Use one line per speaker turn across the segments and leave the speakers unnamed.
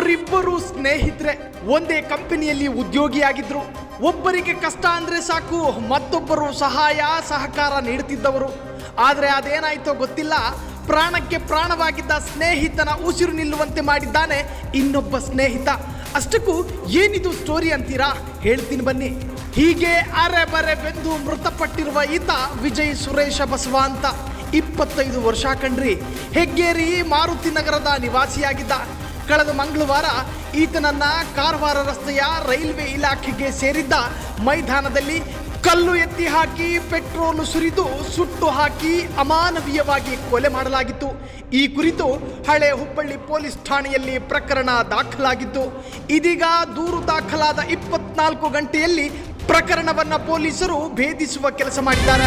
ಇಬ್ಬರು ಸ್ನೇಹಿತರೆ, ಒಂದೇ ಕಂಪನಿಯಲ್ಲಿ ಉದ್ಯೋಗಿಯಾಗಿದ್ರು. ಒಬ್ಬರಿಗೆ ಕಷ್ಟ ಅಂದ್ರೆ ಸಾಕು, ಮತ್ತೊಬ್ಬರು ಸಹಾಯ, ಸಹಕಾರ ನೀಡುತ್ತಿದ್ದವರು. ಆದರೆ ಅದೇನಾಯ್ತೋ ಗೊತ್ತಿಲ್ಲ, ಪ್ರಾಣಕ್ಕೆ ಪ್ರಾಣವಾಗಿದ್ದ ಸ್ನೇಹಿತನ ಉಸಿರು ನಿಲ್ಲುವಂತೆ ಮಾಡಿದ್ದಾನೆ ಇನ್ನೊಬ್ಬ ಸ್ನೇಹಿತ. ಅಷ್ಟಕ್ಕೂ ಏನಿದು ಸ್ಟೋರಿ ಅಂತೀರಾ? ಹೇಳ್ತೀನಿ ಬನ್ನಿ. ಹೀಗೆ ಅರೆ ಬರೆ ಬೆಂದು ಮೃತಪಟ್ಟಿರುವ ಈತ ವಿಜಯ್ ಸುರೇಶ ಬಸವ ಅಂತ ಇಪ್ಪತ್ತೈದು ವರ್ಷ ಕಣ್ರಿ. ಹೆಗ್ಗೇರಿ ಮಾರುತಿ ನಗರದ ನಿವಾಸಿಯಾಗಿದ್ದ. ಕಳೆದ ಮಂಗಳವಾರ ಈತನನ್ನ ಕಾರವಾರ ರಸ್ತೆಯ ರೈಲ್ವೆ ಇಲಾಖೆಗೆ ಸೇರಿದ್ದ ಮೈದಾನದಲ್ಲಿ ಕಲ್ಲು ಎತ್ತಿ ಹಾಕಿ, ಪೆಟ್ರೋಲು ಸುರಿದು ಸುಟ್ಟು ಹಾಕಿ ಅಮಾನವೀಯವಾಗಿ ಕೊಲೆ ಮಾಡಲಾಗಿತ್ತು. ಈ ಕುರಿತು ಹಳೆ ಹುಬ್ಬಳ್ಳಿ ಪೊಲೀಸ್ ಠಾಣೆಯಲ್ಲಿ ಪ್ರಕರಣ ದಾಖಲಾಗಿತ್ತು. ಇದೀಗ ದೂರು ದಾಖಲಾದ ಇಪ್ಪತ್ನಾಲ್ಕು ಗಂಟೆಯಲ್ಲಿ ಪ್ರಕರಣವನ್ನು ಪೊಲೀಸರು ಭೇದಿಸುವ ಕೆಲಸ ಮಾಡಿದ್ದಾರೆ.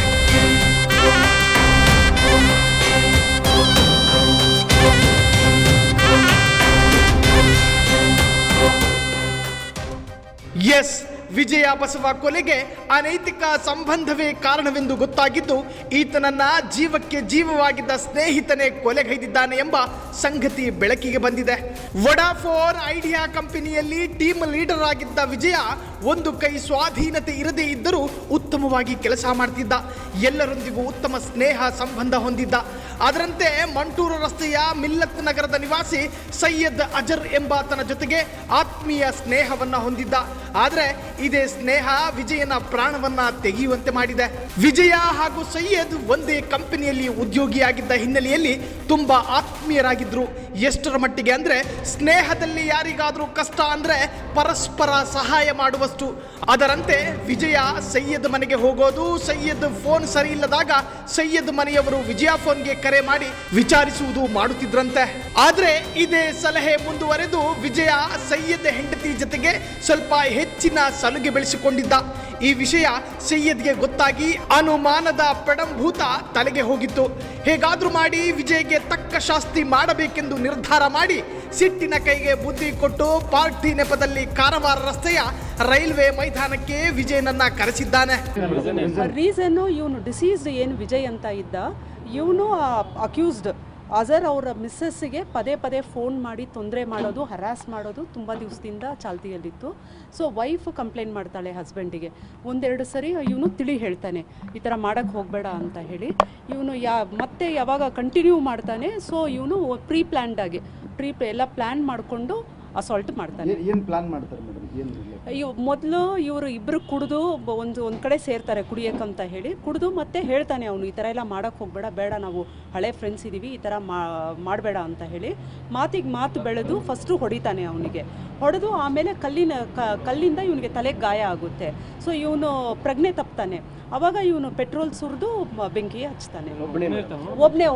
ವಿಜಯ ಬಸವ ಕೊಲೆಗೆ ಅನೈತಿಕ ಸಂಬಂಧವೇ ಕಾರಣವೆಂದು ಗೊತ್ತಾಗಿದ್ದು, ಈತನನ್ನ ಜೀವಕ್ಕೆ ಜೀವವಾಗಿದ್ದ ಸ್ನೇಹಿತನೇ ಕೊಲೆಗೈದಿದ್ದಾನೆ ಎಂಬ ಸಂಗತಿ ಬೆಳಕಿಗೆ ಬಂದಿದೆ. ವಡಾಫೋನ್ ಐಡಿಯಾ ಕಂಪನಿಯಲ್ಲಿ ಟೀಮ್ ಲೀಡರ್ ಆಗಿದ್ದ ವಿಜಯ ಒಂದು ಕೈ ಸ್ವಾಧೀನತೆ ಇರದೇ ಇದ್ದರೂ ಉತ್ತಮವಾಗಿ ಕೆಲಸ ಮಾಡ್ತಿದ್ದ. ಎಲ್ಲರೊಂದಿಗೂ ಉತ್ತಮ ಸ್ನೇಹ ಸಂಬಂಧ ಹೊಂದಿದ್ದ. ಅದರಂತೆ ಮಂಟೂರು ರಸ್ತೆಯ ಮಿಲ್ಲತ್ ನಗರದ ನಿವಾಸಿ ಸೈಯದ್ ಅಜರ್ ಎಂಬಾತನ ಜೊತೆಗೆ ಆತ್ಮೀಯ ಸ್ನೇಹವನ್ನ ಹೊಂದಿದ್ದ. ಆದರೆ ಇದೇ ಸ್ನೇಹ ವಿಜಯನ ಪ್ರಾಣವನ್ನ ತೆಗೆಯುವಂತೆ ಮಾಡಿದೆ. ವಿಜಯ ಹಾಗೂ ಸೈಯದ್ ಒಂದೇ ಕಂಪನಿಯಲ್ಲಿ ಉದ್ಯೋಗಿಯಾಗಿದ್ದ ಹಿನ್ನೆಲೆಯಲ್ಲಿ ತುಂಬಾ ಆತ್ಮೀಯರಾಗಿದ್ರು. ಎಷ್ಟರ ಮಟ್ಟಿಗೆ ಅಂದರೆ ಸ್ನೇಹದಲ್ಲಿ ಯಾರಿಗಾದರೂ ಕಷ್ಟ ಅಂದರೆ ಪರಸ್ಪರ ಸಹಾಯ ಮಾಡುವಷ್ಟು. ಅದರಂತೆ ವಿಜಯ ಸೈಯದ್ ಮನೆಗೆ ಹೋಗೋದು, ಸೈಯದ್ ಫೋನ್ ಸರಿ ಇಲ್ಲದಾಗ ಸೈಯದ್ ಮನೆಯವರು ವಿಜಯ ಫೋನ್ಗೆ ಕರೆ ಮಾಡಿ ವಿಚಾರಿಸುವುದು ಮಾಡುತ್ತಿದ್ರಂತೆ. ಆದರೆ ಇದೇ ಸಲಹೆ ಮುಂದುವರೆದು ವಿಜಯ ಸೈಯದ್ ಹೆಂಡತಿ ಜೊತೆಗೆ ಸ್ವಲ್ಪ ಹೆಚ್ಚಿನ ಸಲುಗೆ ಬೆಳೆಸಿಕೊಂಡಿದ್ದ. ಈ ವಿಷಯ ಸೈಯದ್ಗೆ ಗೊತ್ತಾಗಿ ಅನುಮಾನದ ಪೆಡಂಭೂತ ತಲೆಗೆ ಹೋಗಿತ್ತು ಹೇಗಾದ್ರೂ ಮಾಡಿ ವಿಜಯ್ಗೆ ತಕ್ಕ ಶಾಸ್ತಿ ಮಾಡಬೇಕೆಂದು ನಿರ್ಧಾರ ಮಾಡಿ ಸಿಟ್ಟಿನ ಕೈಗೆ ಬುದ್ಧಿ ಕೊಟ್ಟು ಪಾರ್ಟಿ ನೆಪದಲ್ಲಿ ಕಾರವಾರ ರಸ್ತೆಯ ರೈಲ್ವೆ ಮೈದಾನಕ್ಕೆ ವಿಜಯನನ್ನ ಕರೆಸಿದ್ದಾನೆ
ರೀಸನ್ ಇವನು ಡಿಸೀಸ್ಡ್ ಏನು ವಿಜಯ್ ಅಂತ ಇದ್ದ ಇವನು ಅಕ್ಯೂಸ್ಡ್ ಅಜರ್ ಅವರ ಮಿಸ್ಸಸ್ಸಿಗೆ ಪದೇ ಪದೇ ಫೋನ್ ಮಾಡಿ ತೊಂದರೆ ಮಾಡೋದು, ಹರಾಸ್ ಮಾಡೋದು ತುಂಬ ದಿವಸದಿಂದ ಚಾಲ್ತಿಯಲ್ಲಿತ್ತು. ಸೊ ವೈಫ್ ಕಂಪ್ಲೇಂಟ್ ಮಾಡ್ತಾಳೆ ಹಸ್ಬೆಂಡಿಗೆ ಒಂದೆರಡು ಸರಿ ಇವನು ತಿಳಿ ಹೇಳ್ತಾನೆ, ಈ ಥರ ಮಾಡೋಕ್ಕೆ ಹೋಗಬೇಡ ಅಂತ ಹೇಳಿ. ಇವನು ಯಾ, ಮತ್ತೆ ಯಾವಾಗ ಕಂಟಿನ್ಯೂ ಮಾಡ್ತಾನೆ ಸೊ ಇವನು ಪ್ರೀ ಪ್ಲ್ಯಾನ್ಡಾಗಿ ಪ್ರೀ ಎಲ್ಲ ಪ್ಲ್ಯಾನ್ ಮಾಡಿಕೊಂಡು ಅಸಾಲ್ಟ್ ಮಾಡ್ತಾನೆ.
ಏನು ಪ್ಲಾನ್ ಮಾಡ್ತಾರೆ
ಅಯ್ಯೋ ಮೊದಲು ಇವರು ಇಬ್ಬರು ಕುಡಿದು ಒಂದು ಒಂದು ಕಡೆ ಸೇರ್ತಾರೆ ಕುಡಿಯೋಕ್ಕಂತ ಹೇಳಿ. ಕುಡಿದು ಮತ್ತೆ ಹೇಳ್ತಾನೆ ಅವನು ಈ ಥರ ಎಲ್ಲ ಮಾಡೋಕ್ಕೆ ಹೋಗಬೇಡ ಬೇಡ ನಾವು ಹಳೆ ಫ್ರೆಂಡ್ಸ್ ಇದ್ದೀವಿ ಈ ಥರ ಮಾಡಬೇಡ ಅಂತ ಹೇಳಿ. ಮಾತಿಗೆ ಮಾತು ಬೆಳೆದು ಫಸ್ಟು ಹೊಡಿತಾನೆ ಅವನಿಗೆ. ಹೊಡೆದು ಆಮೇಲೆ ಕಲ್ಲಿನ ಕಲ್ಲಿಂದ ಇವನಿಗೆ ತಲೆಗೆ ಗಾಯ ಆಗುತ್ತೆ. ಸೊ ಇವನು ಪ್ರಜ್ಞೆ ತಪ್ತಾನೆ. ಅವಾಗ ಇವನು ಪೆಟ್ರೋಲ್ ಸುರಿದು ಬೆಂಕಿ ಹಚ್ತಾನೆ. ಒಬ್ಬನೇ ಒಬ್ಬನೇ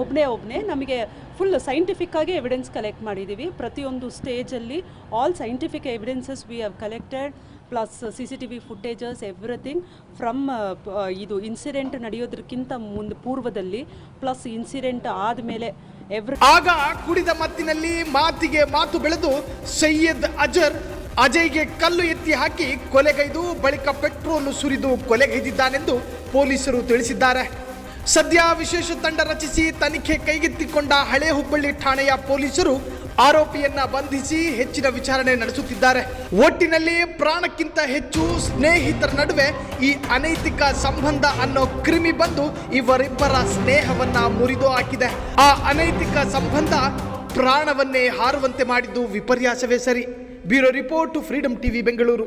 ಒಬ್ಬನೇ ಒಬ್ಬನೇ ನಮಗೆ ಫುಲ್ ಸೈಂಟಿಫಿಕ್ ಆಗಿ ಎವಿಡೆನ್ಸ್ ಕಲೆಕ್ಟ್ ಮಾಡಿದ್ದೀವಿ ಪ್ರತಿಯೊಂದು ಸ್ಟೇಜಲ್ಲಿ all scientific evidences we have collected plus C C T V footages everything from ಇದು ಇನ್ಸಿಡೆಂಟ್ ನಡೆಯೋದಕ್ಕಿಂತ ಮುಂದೆ ಪೂರ್ವದಲ್ಲಿ ಪ್ಲಸ್ ಇನ್ಸಿಡೆಂಟ್ ಆದಮೇಲೆ ಎವ್ರಿ
ಆಗ ಕುಡಿದ ಮತ್ತಿನಲ್ಲಿ ಮಾತಿಗೆ ಮಾತು ಬೆಳೆದು ಸೈಯದ್ ಅಜರ್ ಅಜಯ್ಗೆ ಕಲ್ಲು ಎತ್ತಿ ಹಾಕಿ ಕೊಲೆಗೈದು ಬಳಿಕ ಪೆಟ್ರೋಲ್ ಸುರಿದು ಕೊಲೆಗೈದಿದ್ದಾನೆಂದು ಪೊಲೀಸರು ತಿಳಿಸಿದ್ದಾರೆ. ಸದ್ಯ ವಿಶೇಷ ತಂಡ ರಚಿಸಿ ತನಿಖೆ ಕೈಗೆತ್ತಿಕೊಂಡ ಹಳೆ ಹುಬ್ಬಳ್ಳಿ ಠಾಣೆಯ ಪೊಲೀಸರು ಆರೋಪಿಯನ್ನ ಬಂಧಿಸಿ ಹೆಚ್ಚಿನ ವಿಚಾರಣೆ ನಡೆಸುತ್ತಿದ್ದಾರೆ. ಒಟ್ಟಿನಲ್ಲಿ ಪ್ರಾಣಕ್ಕಿಂತ ಹೆಚ್ಚು ಸ್ನೇಹಿತರ ನಡುವೆ ಈ ಅನೈತಿಕ ಸಂಬಂಧ ಅನ್ನೋ ಕ್ರಿಮಿ ಬಂದು ಇವರಿಬ್ಬರ ಸ್ನೇಹವನ್ನ ಮುರಿದು ಹಾಕಿದೆ. ಆ ಅನೈತಿಕ ಸಂಬಂಧ ಪ್ರಾಣವನ್ನೇ ಹಾರುವಂತೆ ಮಾಡಿದ್ದು ವಿಪರ್ಯಾಸವೇ ಸರಿ. Bureau report Freedom TV Bengaluru